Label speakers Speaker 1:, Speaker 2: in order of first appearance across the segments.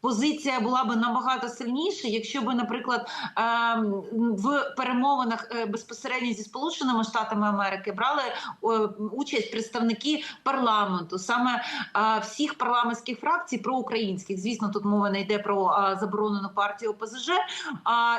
Speaker 1: позиція була би набагато сильніша, якщо би, наприклад, ем, в перемовинах е, безпосередньо зі Сполученими Штатами Америки брали участь представники парламенту, саме е, всіх парламентських фракцій проукраїнських. Звісно, тут мова не йде про е, заборонену партію ОПЗЖ,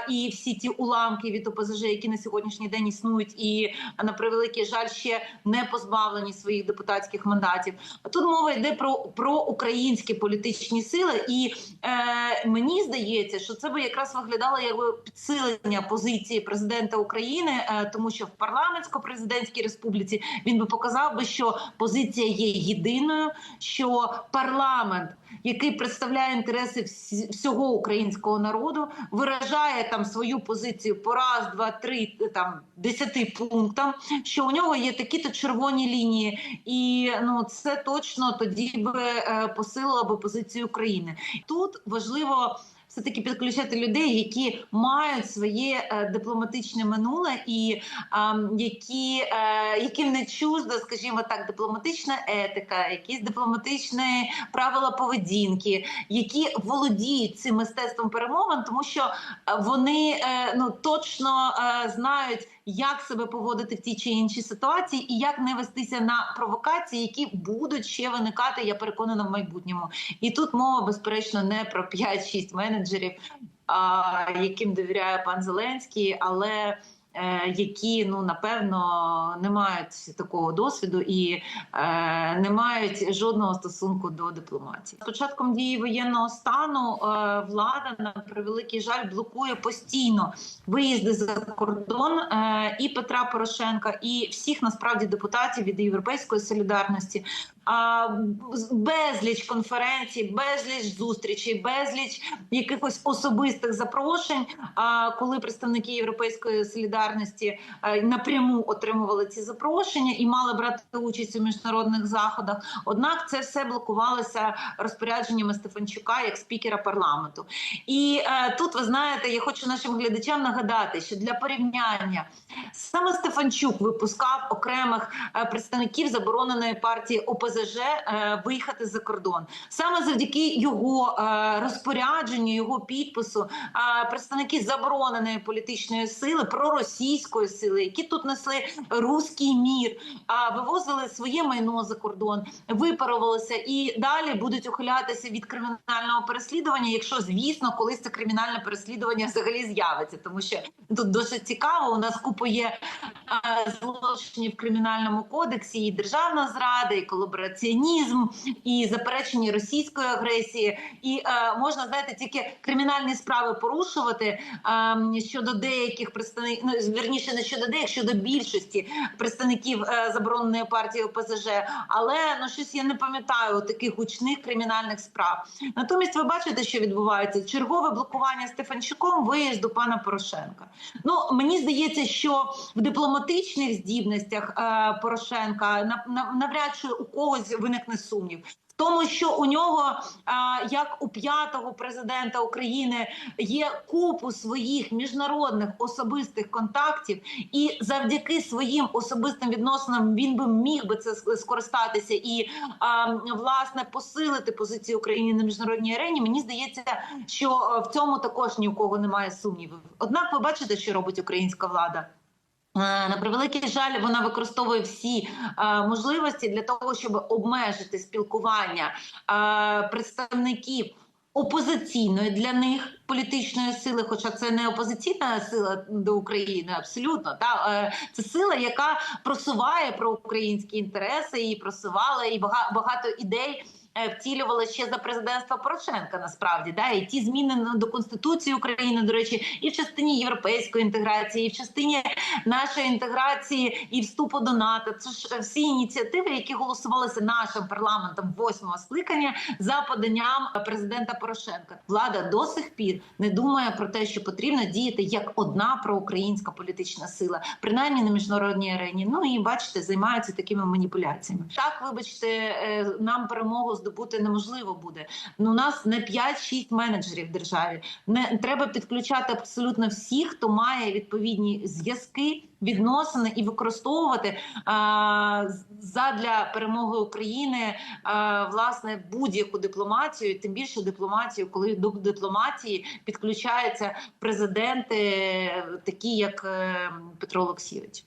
Speaker 1: і всі ті уламки від ОПЗЖ, які на сьогоднішній день існують, і на превеликий жаль ще не позбавлені своїх депутатських мандатів. А Тут мова йде про, про українські політичні сили, і е, мені здається, що це би якраз виглядало як підсилення позиції президента України, е, тому що в парламентсько-президентській республіці він би показав би, що позиція є єдиною, що парламент, який представляє інтереси всього українського народу, виражає там свою позицію по раз, два, три там десяти пунктам, що у нього є такі-то червоні лінії, і ну це точно тоді би е, посилило би позицію України. Тут важливо. Все таки підключати людей, які мають своє е, дипломатичне минуле, і які е, яким не чужда, скажімо так, дипломатична етика, якісь дипломатичні правила поведінки, які володіють цим мистецтвом перемовин, тому що е, вони ну точно знають, як себе поводити в тій чи іншій ситуації, і як не вестися на провокації, які будуть ще виникати, я переконана в майбутньому. І тут мова безперечно не про 5-6 менеджерів, а, яким довіряє пан Зеленський, але е, які ну напевно не мають такого досвіду і е, не мають жодного стосунку до дипломатії. З початком дії воєнного стану е, влада на превеликий жаль блокує постійно виїзди за кордон е, і Петра Порошенка, і всіх насправді депутатів від європейської солідарності. Безліч конференцій, безліч зустрічей, безліч якихось особистих запрошень. А коли представники європейської солідарності е, напряму отримували ці запрошення і мали брати участь у міжнародних заходах, однак це все блокувалося розпорядженнями Стефанчука як спікера парламенту. І е, тут ви знаєте, я хочу нашим глядачам нагадати, що для порівняння саме Стефанчук випускав окремих е, представників забороненої партії ОПЗЖ е, виїхати за кордон. Саме завдяки його е, розпорядженню, його підпису, е, представники забороненої політичної сили, проросійської сили, які тут несли руський мір, вивозили своє майно за кордон, випарувалися і далі будуть ухилятися від кримінального переслідування, якщо звісно, колись це кримінальне переслідування взагалі з'явиться, тому що тут досить цікаво. У нас купа є злочинів в кримінальному кодексі, і державна зрада, і колабораціонізм, і заперечення російської агресії. І е, можна знаєте, тільки кримінальні справи порушувати е, щодо деяких представників, ну вірніше не щодо деяких, щодо більшості представників е, забороненої партії ОПЗЖ. Але ну щось я не пам'ятаю таких гучних кримінальних справ. Натомість, ви бачите, що відбувається чергове блокування Стефанчуком виїзду пана Порошенка. Ну мені здається, що в дипломатичних здібностях е, Порошенка на, на, навряд чи у когось виникне сумнів. Тому, що у нього, як у п'ятого президента України, є купу своїх міжнародних особистих контактів, і завдяки своїм особистим відносинам він би міг би це скористатися і власне посилити позицію України на міжнародній арені. Мені здається, що е, в цьому також ні у кого немає сумнівів. Однак, ви бачите, що робить українська влада. Е, На превеликий жаль, вона використовує всі е, можливості для того, щоб обмежити спілкування е, представників опозиційної для них політичної сили, хоча це не опозиційна сила до України, абсолютно та е, це сила, яка просуває проукраїнські інтереси і просувала і бага- багато ідей. Е, Втілювали ще за президентства Порошенка насправді да і ті зміни до конституції України, до речі, і в частині європейської інтеграції, і в частині нашої інтеграції і вступу до НАТО. Це ж е, всі ініціативи, які голосувалися нашим парламентом восьмого скликання за поданням президента Порошенка. Влада до сих пір не думає про те, що потрібно діяти як одна проукраїнська політична сила, принаймні на міжнародній арені. Ну і бачите, займаються такими маніпуляціями. Так, вибачте, е, нам перемогу здобути неможливо буде. Ну, у нас не 5-6 менеджерів в державі. Не треба підключати абсолютно всіх, хто має відповідні зв'язки, відносини і використовувати а, задля перемоги України а, власне будь-яку дипломатію, тим більше дипломатію, коли до дипломатії підключаються президенти, такі як е, Петро Олексійович.